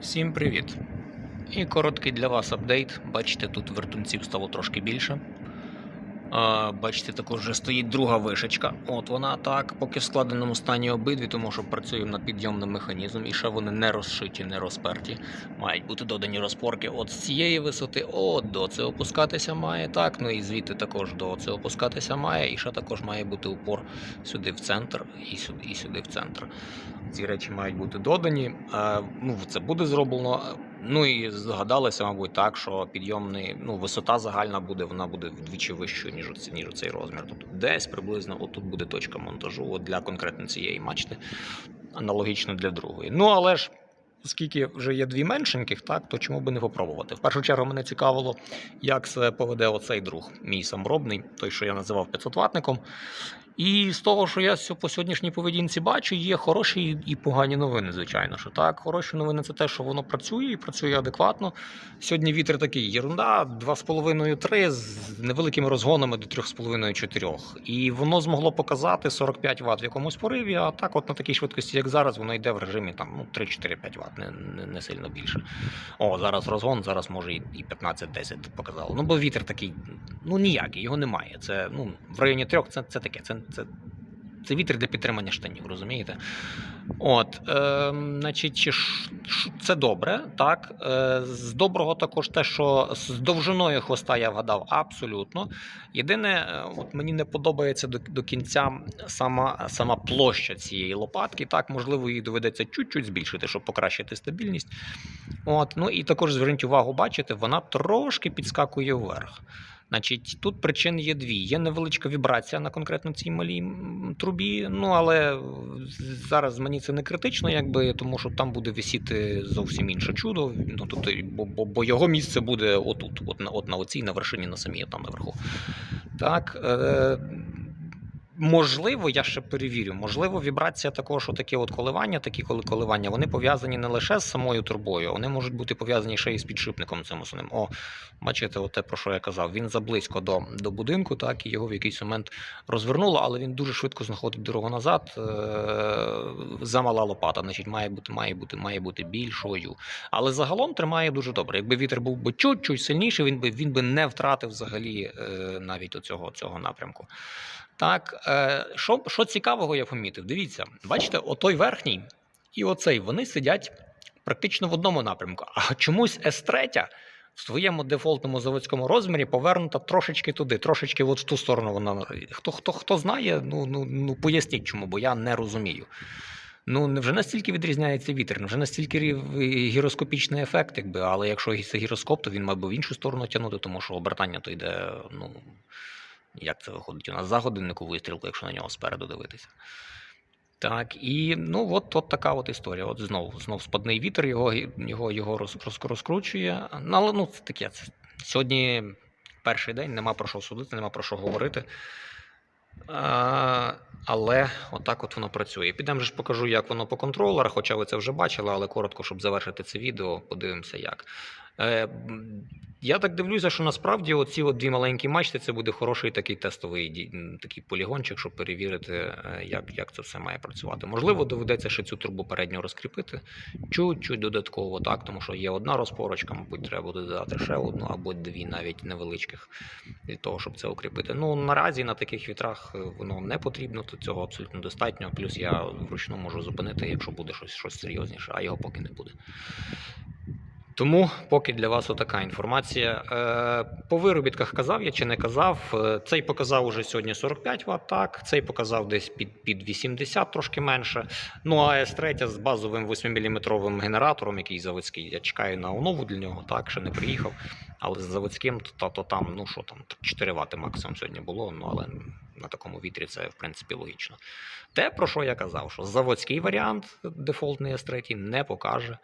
Всім привіт! І короткий для вас апдейт. Бачите, тут вертунців стало трошки більше. А, бачите, також вже стоїть друга вишечка. От вона так, поки в складеному стані обидві, тому що працюємо над підйомним механізмом, і ще вони не розшиті, не розперті. Мають бути додані розпорки от з цієї висоти, от до це опускатися має. Так, ну і звідти також до це опускатися має. І ще також має бути упор сюди в центр і сюди, і сюди в центр. Ці речі мають бути додані. Е, ну, це буде зроблено. Ну і згадалося, мабуть, так, що підйомний, ну, висота загальна буде, вона буде вдвічі вищою, ніж, оці- ніж цей розмір. Тобто десь приблизно отут буде точка монтажу от для конкретно цієї мачти, аналогічно для другої. Ну, але ж. Оскільки вже є дві меншеньких, так то чому би не попробувати? В першу чергу мене цікавило, як себе поведе оцей друг, мій саморобний, той, що я називав 500 ватником. І з того, що я по сьогоднішній поведінці бачу, є хороші і погані новини, звичайно. Що так, хороші новини це те, що воно працює і працює адекватно. Сьогодні вітер такий єрунда, 2,5-3 з невеликими розгонами до 3,5-4. І воно змогло показати 45 Вт в якомусь пориві, а так, от на такій швидкості, як зараз, воно йде в режимі там, ну, 3-4-5 Вт, не, не, не сильно більше. О, зараз розгон, зараз може і і 15-10 показало. Ну, бо вітер такий, ну ніякий, його немає. Це ну, в районі трьох це, це таке. Це, це, це вітер для підтримання штанів, розумієте? От, е, значить, це добре, так. Е, з доброго також те, що з довжиною хвоста я вгадав абсолютно. Єдине, е, от мені не подобається до, до кінця сама, сама площа цієї лопатки. Так, можливо, її доведеться чуть-чуть збільшити, щоб покращити стабільність. От, ну і також зверніть увагу, бачите, вона трошки підскакує вверх. Значить, тут причин є дві. Є невеличка вібрація на конкретно цій малій трубі. Ну але е, зараз мені це не критично, якби тому що там буде висіти зовсім інше чудо. Ну тут, бо, бо, бо його місце буде отут, от на от на оцій на вершині, на самій там наверху. Так. Е, Можливо, я ще перевірю. Можливо, вібрація також, такі от коливання, такі коли коливання, вони пов'язані не лише з самою трубою, вони можуть бути пов'язані ще й з підшипником цим основним. О, бачите, от те, про що я казав. Він заблизько до, до будинку, так, і його в якийсь момент розвернуло, але він дуже швидко знаходить дорогу назад. Е- замала лопата, значить, має бути, має бути, має бути більшою. Але загалом тримає дуже добре. Якби вітер був би чуть-чуть сильніший, він би, він би не втратив взагалі е- навіть оцього, цього напрямку. Так, е, що, що цікавого я помітив? Дивіться, бачите, отой верхній і оцей вони сидять практично в одному напрямку. А чомусь С3 в своєму дефолтному заводському розмірі повернута трошечки туди, трошечки от в ту сторону вона. Хто, хто, хто знає, ну, ну, ну поясніть чому, бо я не розумію. Ну, невже настільки відрізняється вітер, невже настільки гіроскопічний ефект, якби, але якщо це гіроскоп, то він мав би в іншу сторону тягнути, тому що обертання то йде, ну. Як це виходить? У нас за годинникову стрілку, якщо на нього спереду дивитися. Так, і ну от, от така от історія. От знову знов спадний вітер, його, його, його роз, роз, розкручує. Ну, але ну, це таке. Сьогодні перший день, нема про що судити, нема про що говорити. А, але отак от воно працює. Підемо ж покажу, як воно по контролерах, хоча ви це вже бачили, але коротко, щоб завершити це відео, подивимося як. Е, я так дивлюся, що насправді оці от дві маленькі мачти це буде хороший такий тестовий такий полігончик, щоб перевірити, е, як, як це все має працювати. Можливо, доведеться ще цю трубу передню розкріпити чуть-чуть додатково, так, тому що є одна розпорочка, мабуть, треба буде додати ще одну або дві навіть невеличких для того, щоб це укріпити. Ну наразі на таких вітрах е, воно не потрібно, то цього абсолютно достатньо. Плюс я вручну можу зупинити, якщо буде щось, щось серйозніше, а його поки не буде. Тому поки для вас отака інформація. Е, По виробітках казав я чи не казав. Е, Цей показав уже сьогодні 45 Вт, так, цей показав десь під, під 80, трошки менше. Ну а С3 з базовим 8-мм генератором, який заводський. Я чекаю на онову для нього, так, ще не приїхав. Але з заводським, то, то, там, ну що там, 4 Вт максимум сьогодні було, ну але на такому вітрі це в принципі логічно. Те, про що я казав, що заводський варіант дефолтний S3 не покаже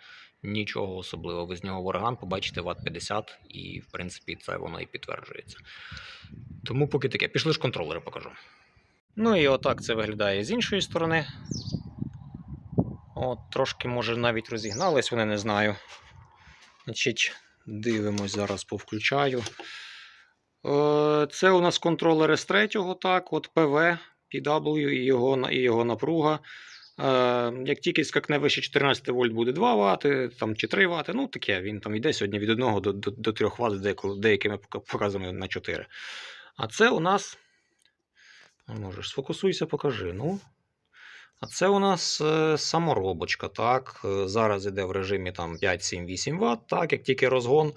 нічого особливого. Ви з нього в побачите Вт 50, і в принципі це воно і підтверджується. Тому поки таке. Пішли ж контролери покажу. Ну і отак це виглядає з іншої сторони. От, трошки, може, навіть розігнались, вони не знаю. Значить, дивимось, зараз повключаю. Е, Це у нас контролер S3, так, от PV, PW і його, і його напруга. Е, як тільки скакне вище 14 вольт буде 2 Вт, там, чи 3 Вт, ну таке, він там йде сьогодні від 1 до, до, до 3 Вт з деякими пока- показами на 4. А це у нас. Можеш, сфокусуйся, покажи. Ну. А це у нас е, саморобочка. Так? Е, Зараз іде в режимі там 5, 7, 8 Вт. Так, як тільки розгон,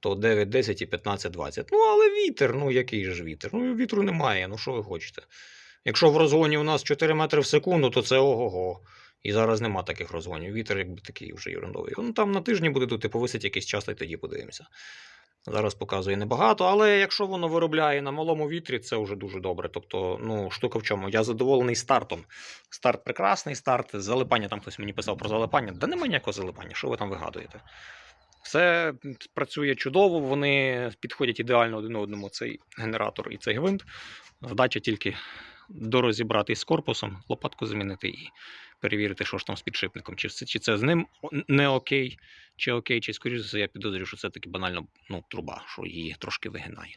то 9, 10 і 15, 20. Ну, але вітер, ну який же ж вітер? Ну, вітру немає, ну що ви хочете? Якщо в розгоні у нас 4 метри в секунду, то це ого-го. І зараз нема таких розгонів. Вітер якби такий вже ерундовий. Ну там на тижні буде дути, повисить якийсь час, і тоді подивимося. Зараз показує небагато, але якщо воно виробляє на малому вітрі, це вже дуже добре. Тобто, ну, штука в чому? Я задоволений стартом. Старт прекрасний, старт, залипання, там хтось мені писав про залипання. Да немає ніякого залипання, що ви там вигадуєте? Все працює чудово, вони підходять ідеально один одному цей генератор і цей гвинт. Задача тільки дорозібрати з корпусом, лопатку замінити і перевірити, що ж там з підшипником. Чи це, чи це з ним не окей, чи окей, чи скоріше за все, я підозрюю, що це таки банально ну, труба, що її трошки вигинає.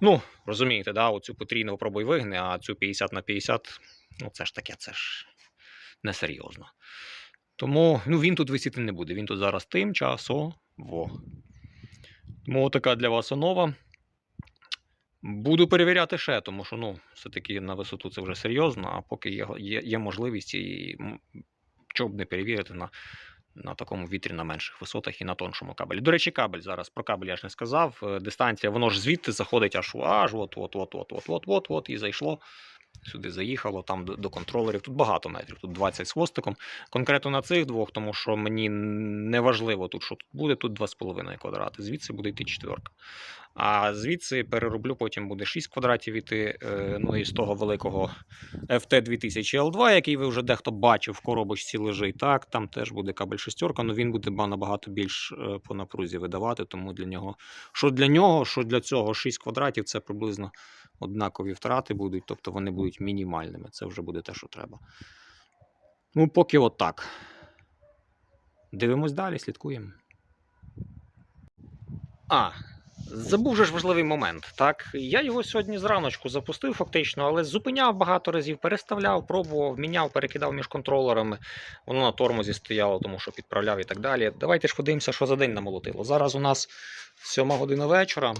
Ну, розумієте, да, оцю потрійну пробуй вигне, а цю 50 на 50, ну це ж таке, це ж несерйозно. Тому ну, він тут висіти не буде. Він тут зараз тимчасово. Тому така для вас онова. Буду перевіряти ще, тому що ну, все-таки на висоту це вже серйозно, а поки є є, є можливість, і чого б не перевірити на на такому вітрі на менших висотах і на тоншому кабелі. До речі, кабель зараз про кабель я ж не сказав. Е, дистанція, воно ж звідти заходить аж аж от-от-от-от-от-от-от, і зайшло. Сюди заїхало, там до контролерів. Тут багато метрів, тут 20 з хвостиком. Конкретно на цих двох, тому що мені не важливо тут, що тут буде, тут 2,5 квадрати, звідси буде йти четверка. А звідси перероблю, потім буде 6 квадратів іти. е, Ну і з того великого FT 2000 L2, який ви вже дехто бачив, в коробочці лежить. Так, там теж буде кабель шестерка, але він буде набагато більш е, по напрузі видавати. Тому для нього, що для нього, що для цього 6 квадратів, це приблизно однакові втрати будуть, тобто вони будуть мінімальними. Це вже буде те, що треба. Ну, поки отак. Дивимось далі, слідкуємо. А, забув же ж важливий момент. Так, я його сьогодні зраночку запустив, фактично, але зупиняв багато разів, переставляв, пробував, міняв, перекидав між контролерами. Воно на тормозі стояло, тому що підправляв і так далі. Давайте ж подивимося, що за день намолотило. Зараз у нас 7 година вечора.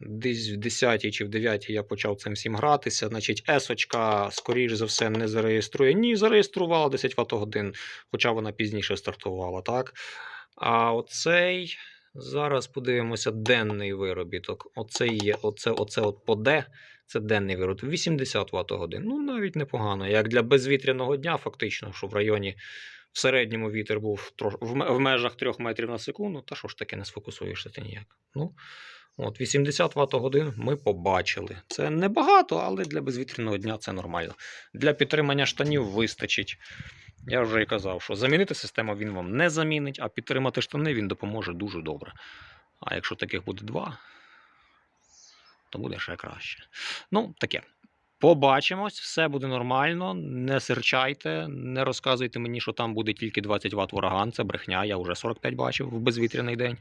Десь в 10 чи в 9 я почав цим всім гратися. Значить, есочка, скоріш за все, не зареєструє. Ні, зареєструвала 10 Вт-годин, хоча вона пізніше стартувала, так? А оцей. Зараз подивимося денний виробіток. Оце є, оце, оце от по D, це денний виробіток. 80 Вт годин. Ну, навіть непогано. Як для безвітряного дня, фактично, що в районі в середньому вітер був трош, в, межах 3 метрів на секунду, та що ж таки не сфокусуєшся ти ніяк. Ну, от 80 Вт годин ми побачили. Це небагато, але для безвітряного дня це нормально. Для підтримання штанів вистачить. Я вже і казав, що замінити систему він вам не замінить, а підтримати штани він допоможе дуже добре. А якщо таких буде два, то буде ще краще. Ну, таке. Побачимось, все буде нормально. Не серчайте, не розказуйте мені, що там буде тільки 20 Вт ураган. Це брехня. Я вже 45 бачив в безвітряний день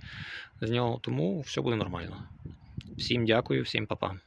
з нього. Тому все буде нормально. Всім дякую, всім па-па.